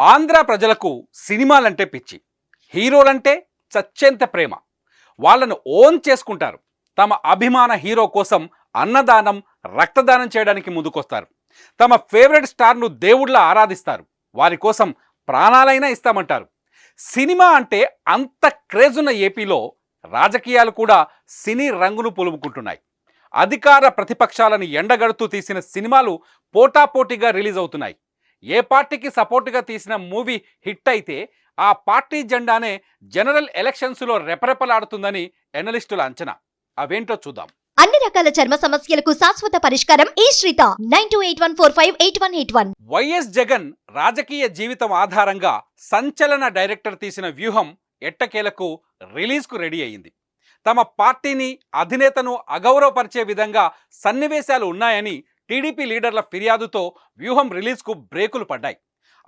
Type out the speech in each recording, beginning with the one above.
ఆంధ్ర ప్రజలకు సినిమాలంటే పిచ్చి హీరోలంటే చచ్చేంత ప్రేమ. వాళ్ళను ఓన్ చేసుకుంటారు. తమ అభిమాన హీరో కోసం అన్నదానం రక్తదానం చేయడానికి ముందుకొస్తారు. తమ ఫేవరెట్ స్టార్ను దేవుళ్ళ ఆరాధిస్తారు. వారి కోసం ప్రాణాలైనా ఇస్తామంటారు. సినిమా అంటే అంత క్రేజ్ ఉన్న ఏపీలో రాజకీయాలు కూడా సినీ రంగును పొలుముకుంటున్నాయి. అధికార ప్రతిపక్షాలను ఎండగడుతూ తీసిన సినిమాలు పోటాపోటీగా రిలీజ్ అవుతున్నాయి. ఏ పార్టీకి సపోర్టుగా తీసిన మూవీ హిట్ అయితే ఆ పార్టీ జెండానే జనరల్ ఎలక్షన్స్లో రెపరెపలాడుతుందని ఎనలిస్టుల అంచనా. అవేంటో చూద్దాం. అన్ని రకాల చర్మ సమస్యలకు శాశ్వత పరిష్కారం ఈ శ్రీత. Nine two eight one four five eight one eight one. YS Jagan రాజకీయ జీవితం ఆధారంగా సంచలన డైరెక్టర్ తీసిన వ్యూహం ఎట్టకేలకు రిలీజ్కు రెడీ అయింది తమ పార్టీని అధినేతను అగౌరవపరిచే విధంగా సన్నివేశాలు ఉన్నాయని టీడీపీ లీడర్ల ఫిర్యాదుతో వ్యూహం రిలీజ్కు బ్రేకులు పడ్డాయి.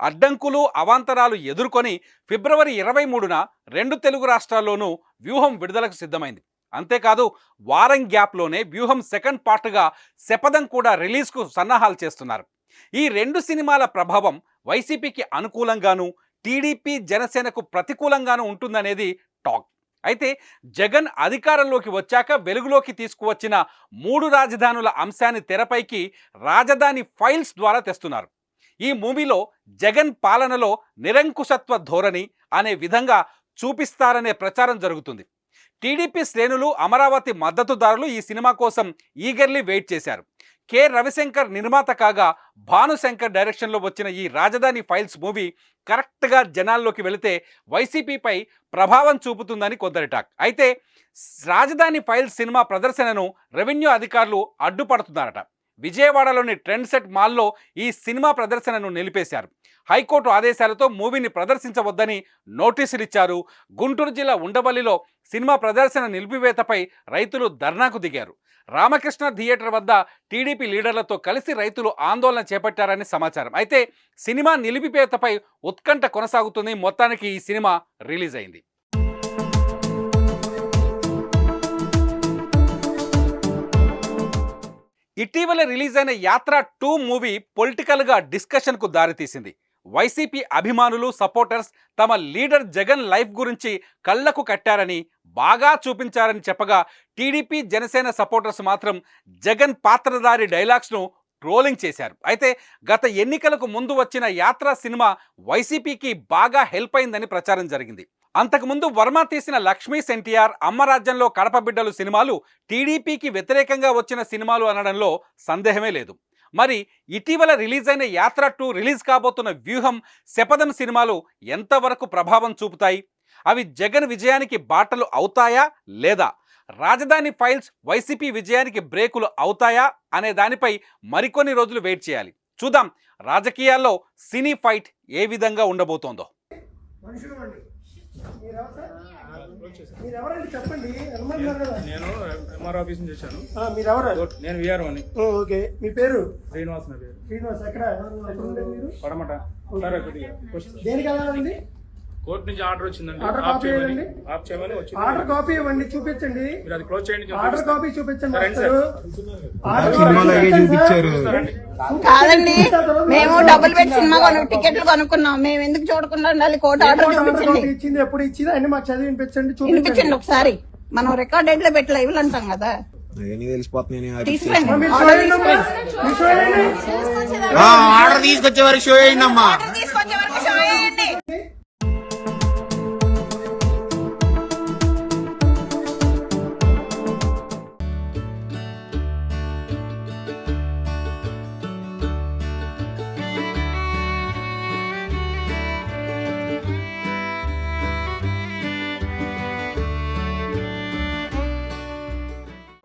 అడ్డంకులు అవాంతరాలు ఎదుర్కొని ఫిబ్రవరి ఇరవై మూడున రెండు తెలుగు రాష్ట్రాల్లోనూ వ్యూహం విడుదలకు సిద్ధమైంది. అంతేకాదు వారం గ్యాప్లోనే వ్యూహం సెకండ్ పార్ట్గా శపథం కూడా రిలీజ్కు సన్నాహాలు చేస్తున్నారు. ఈ రెండు సినిమాల ప్రభావం వైసీపీకి అనుకూలంగాను టీడీపీ జనసేనకు ప్రతికూలంగాను ఉంటుందనేది టాక్. అయితే జగన్ అధికారంలోకి వచ్చాక వెలుగులోకి తీసుకువచ్చిన మూడు రాజధానుల అంశాన్ని తెరపైకి రాజధాని ఫైల్స్ ద్వారా తెస్తున్నారు. ఈ మూవీలో జగన్ పాలనలో నిరంకుశత్వ ధోరణి అనే విధంగా చూపిస్తారనే ప్రచారం జరుగుతుంది. టీడీపీ శ్రేణులు అమరావతి మద్దతుదారులు ఈ సినిమా కోసం ఈగర్లీ వెయిట్ చేశారు. కె. రవిశంకర్ నిర్మాత కాగా భానుశంకర్ డైరెక్షన్లో వచ్చిన ఈ రాజధాని ఫైల్స్ మూవీ కరెక్ట్గా జనాల్లోకి వెళితే వైసీపీపై ప్రభావం చూపుతుందని కొందరి టాక్. అయితే రాజధాని ఫైల్స్ సినిమా ప్రదర్శనను రెవెన్యూ అధికారులు అడ్డుపడుతున్నారట. విజయవాడలోని ట్రెండ్ సెట్ మాల్లో ఈ సినిమా ప్రదర్శనను నిలిపేశారు. హైకోర్టు ఆదేశాలతో మూవీని ప్రదర్శించవద్దని నోటీసులు ఇచ్చారు గుంటూరు జిల్లా ఉండవల్లిలో సినిమా ప్రదర్శన నిలిపివేతపై రైతులు ధర్నాకు దిగారు. రామకృష్ణ థియేటర్ వద్ద టీడీపీ లీడర్లతో కలిసి రైతులు ఆందోళన చేపట్టారని సమాచారం. అయితే సినిమా నిలిపిపేతపై ఉత్కంఠ కొనసాగుతుంది. మొత్తానికి ఈ సినిమా రిలీజ్ అయింది. ఇటీవల రిలీజ్ అయిన యాత్ర టూ మూవీ పొలిటికల్గా డిస్కషన్కు దారితీసింది. వైసీపీ అభిమానులు సపోర్టర్స్ తమ లీడర్ జగన్ లైఫ్ గురించి కళ్ళకు కట్టారని బాగా చూపించారని చెప్పగా టీడీపీ జనసేన సపోర్టర్స్ మాత్రం జగన్ పాత్రధారి డైలాగ్స్ను ట్రోలింగ్ చేశారు. అయితే గత ఎన్నికలకు ముందు వచ్చిన యాత్ర సినిమా వైసీపీకి బాగా హెల్ప్ అయిందని ప్రచారం జరిగింది. అంతకుముందు వర్మ తీసిన లక్ష్మీ సెన్టీఆర్ అమ్మరాజ్యంలో కడప బిడ్డలు సినిమాలు టీడీపీకి వ్యతిరేకంగా వచ్చిన సినిమాలు అనడంలో సందేహమే లేదు. మరి ఇటీవల రిలీజ్ అయిన యాత్ర టూ రిలీజ్ కాబోతున్న వ్యూహం శపథం సినిమాలు ఎంతవరకు ప్రభావం చూపుతాయి? అవి జగన్ విజయానికి బాటలు అవుతాయా లేదా? రాజధాని ఫైల్స్ వైసీపీ విజయానికి బ్రేకులు అవుతాయా అనే దానిపై మరికొన్ని రోజులు వెయిట్ చేయాలి. చూద్దాం రాజకీయాల్లో సినీ ఫైట్ ఏ విధంగా ఉండబోతోందో. మీరెవరండి? చెప్పండి. నేను ఎంఆర్ ఆఫీస్ నుంచి వచ్చాను. ఆ, మీరెవరు? నేను విఆర్ అని. ఓకే. మీ పేరు? శ్రీనివాస్ నా పేరు. శ్రీనివాస్ ఎక్కడ? ఎక్కడ ఉండేది మీరు? పడమట. దేనికి వెళ్ళాలండి? కోర్టు నుంచి ఆర్డర్ వచ్చిందండి. ఆర్డర్ కాపీ ఇవ్వండి. ఆఫ్ చేయమని వచ్చింది. ఆర్డర్ కాపీ ఇవ్వండి చూపించండి. మీరు అది క్లోజ్ చేయండి ఆర్డర్. కాపీ చూపించండి మాస్టరు. Order copy sir. చూపించారు. కాదండి. మేము డబ్బులు పెట్టి సినిమా కొను టికెట్లు కొనుక్కున్నాం. మేము ఎందుకు చూడకుండా ఉండాలి? కోర్టు ఆర్డర్ చూపించండి. ఇచ్చింది? ఎప్పుడు ఇచ్చింది? అన్ని మాకు చదివి వినిపించండి చూపించండి. ఒకసారి. మనం రికార్డ్లో పెట్టి లైవ్ అంటాం కదా. అవన్నీ తెలిసిపోతున్నాయి ఆర్డర్ తీసుకొచ్చే వరకు షో అయిందమ్మా